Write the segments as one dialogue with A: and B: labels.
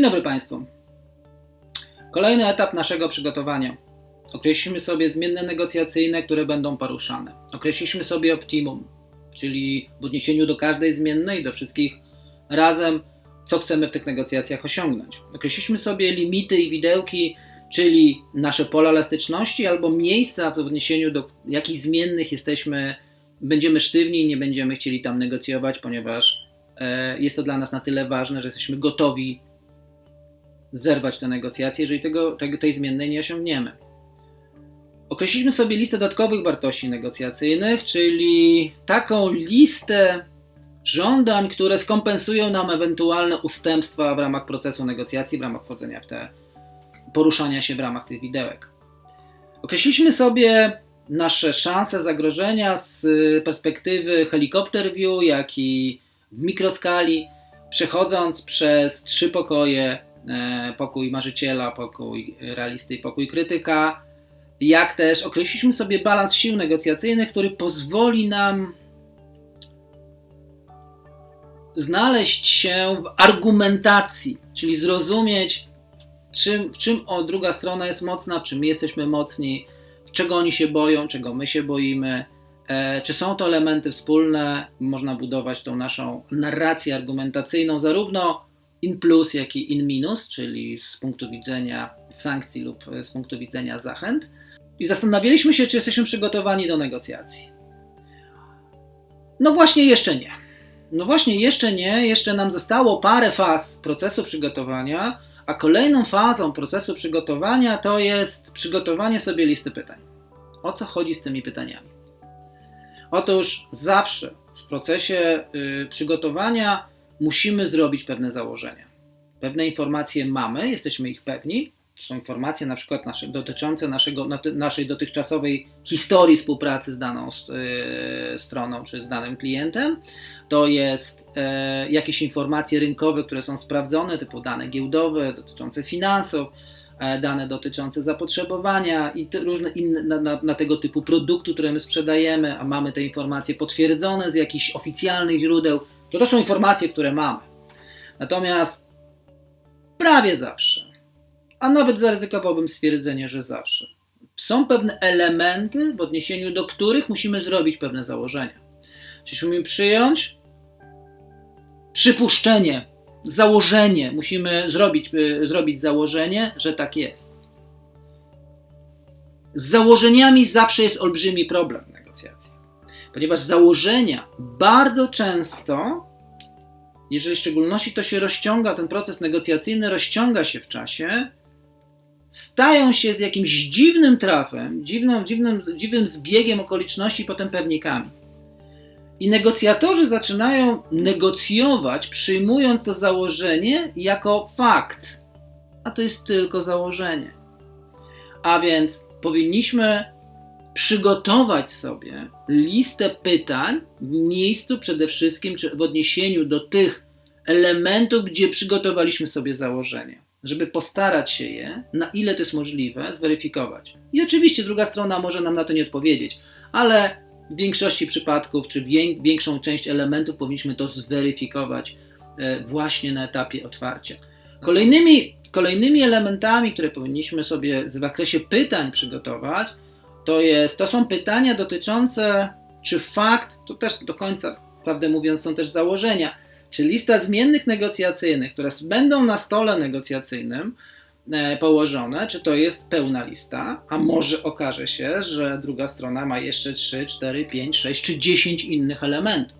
A: Dzień dobry Państwu. Kolejny etap naszego przygotowania. Określiliśmy sobie zmienne negocjacyjne, które będą poruszane. Określiliśmy sobie optimum, czyli w odniesieniu do każdej zmiennej, do wszystkich razem, co chcemy w tych negocjacjach osiągnąć. Określiliśmy sobie limity i widełki, czyli nasze pola elastyczności albo miejsca w odniesieniu do jakich zmiennych jesteśmy, będziemy sztywni i nie będziemy chcieli tam negocjować, ponieważ e, jest to dla nas na tyle ważne, że jesteśmy gotowi zerwać te negocjacje, jeżeli tego, tej zmiennej nie osiągniemy. Określiliśmy sobie listę dodatkowych wartości negocjacyjnych, czyli taką listę żądań, które skompensują nam ewentualne ustępstwa w ramach procesu negocjacji, w ramach wchodzenia w te poruszania się w ramach tych widełek. Określiliśmy sobie nasze szanse zagrożenia z perspektywy helikopter view, jak i w mikroskali, przechodząc przez trzy pokoje pokój marzyciela, pokój realisty i pokój krytyka, jak też określiliśmy sobie balans sił negocjacyjnych, który pozwoli nam znaleźć się w argumentacji, czyli zrozumieć, czym, czym o, druga strona jest mocna, czym my jesteśmy mocni, czego oni się boją, czego my się boimy, e, czy są to elementy wspólne. Można budować tą naszą narrację argumentacyjną, zarówno in plus, jak i in minus, czyli z punktu widzenia sankcji lub z punktu widzenia zachęt. I zastanawialiśmy się, czy jesteśmy przygotowani do negocjacji. No właśnie, jeszcze nie. No właśnie, jeszcze nie. Jeszcze nam zostało parę faz procesu przygotowania, a kolejną fazą procesu przygotowania to jest przygotowanie sobie listy pytań. O co chodzi z tymi pytaniami? Otóż zawsze w procesie y, przygotowania musimy zrobić pewne założenia. Pewne informacje mamy, jesteśmy ich pewni. To są informacje na przykład nasze, dotyczące naszego, naszej dotychczasowej historii współpracy z daną y, stroną czy z danym klientem. To jest y, jakieś informacje rynkowe, które są sprawdzone, typu dane giełdowe dotyczące finansów, y, dane dotyczące zapotrzebowania i różne inne na, na, na, tego typu produktu, które my sprzedajemy, a mamy te informacje potwierdzone z jakichś oficjalnych źródeł, to to są informacje, które mamy. Natomiast prawie zawsze, a nawet zaryzykowałbym stwierdzenie, że zawsze, są pewne elementy, w odniesieniu do których musimy zrobić pewne założenia. Czyli musimy przyjąć przypuszczenie, założenie, musimy zrobić, y, zrobić założenie, że tak jest. Z założeniami zawsze jest olbrzymi problem w negocjacjach ponieważ założenia bardzo często, jeżeli w szczególności to się rozciąga, ten proces negocjacyjny rozciąga się w czasie, stają się z jakimś dziwnym trafem, dziwnym, dziwnym, dziwnym zbiegiem okoliczności, potem pewnikami. I negocjatorzy zaczynają negocjować, przyjmując to założenie jako fakt, a to jest tylko założenie. A więc powinniśmy przygotować sobie listę pytań w miejscu przede wszystkim, czy w odniesieniu do tych elementów, gdzie przygotowaliśmy sobie założenie, żeby postarać się je, na ile to jest możliwe, zweryfikować. I oczywiście druga strona może nam na to nie odpowiedzieć, ale w większości przypadków, czy większą część elementów powinniśmy to zweryfikować e, właśnie na etapie otwarcia. Kolejnymi, kolejnymi elementami, które powinniśmy sobie w zakresie pytań przygotować, to, jest, to są pytania dotyczące, czy fakt, to też do końca, prawdę mówiąc, są też założenia, czy lista zmiennych negocjacyjnych, które będą na stole negocjacyjnym e, położone, czy to jest pełna lista, a może okaże się, że druga strona ma jeszcze 3, 4, 5, 6 czy 10 innych elementów.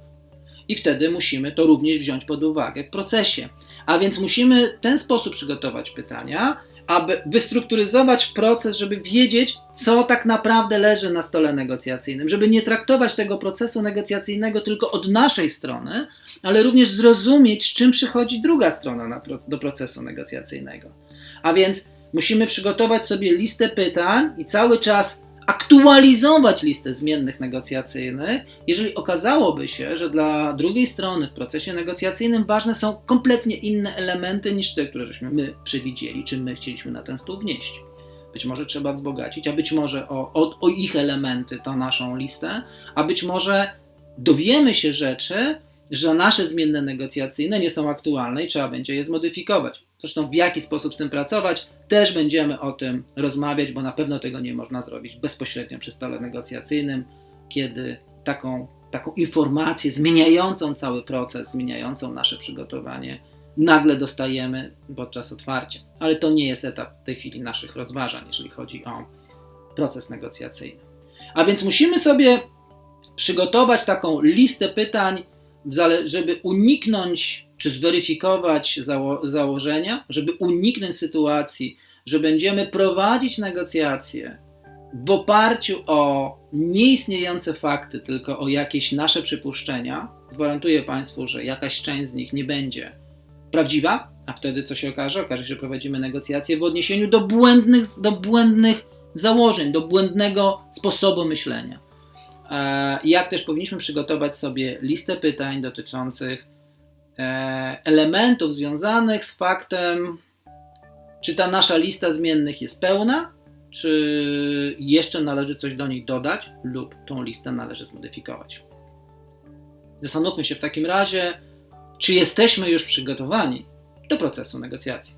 A: I wtedy musimy to również wziąć pod uwagę w procesie. A więc musimy w ten sposób przygotować pytania, aby wystrukturyzować proces, żeby wiedzieć, co tak naprawdę leży na stole negocjacyjnym, żeby nie traktować tego procesu negocjacyjnego tylko od naszej strony, ale również zrozumieć, z czym przychodzi druga strona do procesu negocjacyjnego. A więc musimy przygotować sobie listę pytań i cały czas aktualizować listę zmiennych negocjacyjnych, jeżeli okazałoby się, że dla drugiej strony w procesie negocjacyjnym ważne są kompletnie inne elementy niż te, które żeśmy my przewidzieli, czy my chcieliśmy na ten stół wnieść. Być może trzeba wzbogacić, a być może o, o, o ich elementy tą naszą listę, a być może dowiemy się rzeczy, że nasze zmienne negocjacyjne nie są aktualne i trzeba będzie je zmodyfikować. Zresztą w jaki sposób z tym pracować, też będziemy o tym rozmawiać, bo na pewno tego nie można zrobić bezpośrednio przy stole negocjacyjnym, kiedy taką, taką informację zmieniającą cały proces, zmieniającą nasze przygotowanie, nagle dostajemy podczas otwarcia. Ale to nie jest etap w tej chwili naszych rozważań, jeżeli chodzi o proces negocjacyjny. A więc musimy sobie przygotować taką listę pytań, żeby uniknąć czy zweryfikować zało założenia, żeby uniknąć sytuacji, że będziemy prowadzić negocjacje w oparciu o nieistniejące fakty, tylko o jakieś nasze przypuszczenia. Gwarantuję Państwu, że jakaś część z nich nie będzie prawdziwa, a wtedy co się okaże? Okaże się, że prowadzimy negocjacje w odniesieniu do błędnych, do błędnych założeń, do błędnego sposobu myślenia. E, jak też powinniśmy przygotować sobie listę pytań dotyczących elementów związanych z faktem, czy ta nasza lista zmiennych jest pełna, czy jeszcze należy coś do niej dodać, lub tą listę należy zmodyfikować. Zastanówmy się w takim razie, czy jesteśmy już przygotowani do procesu negocjacji.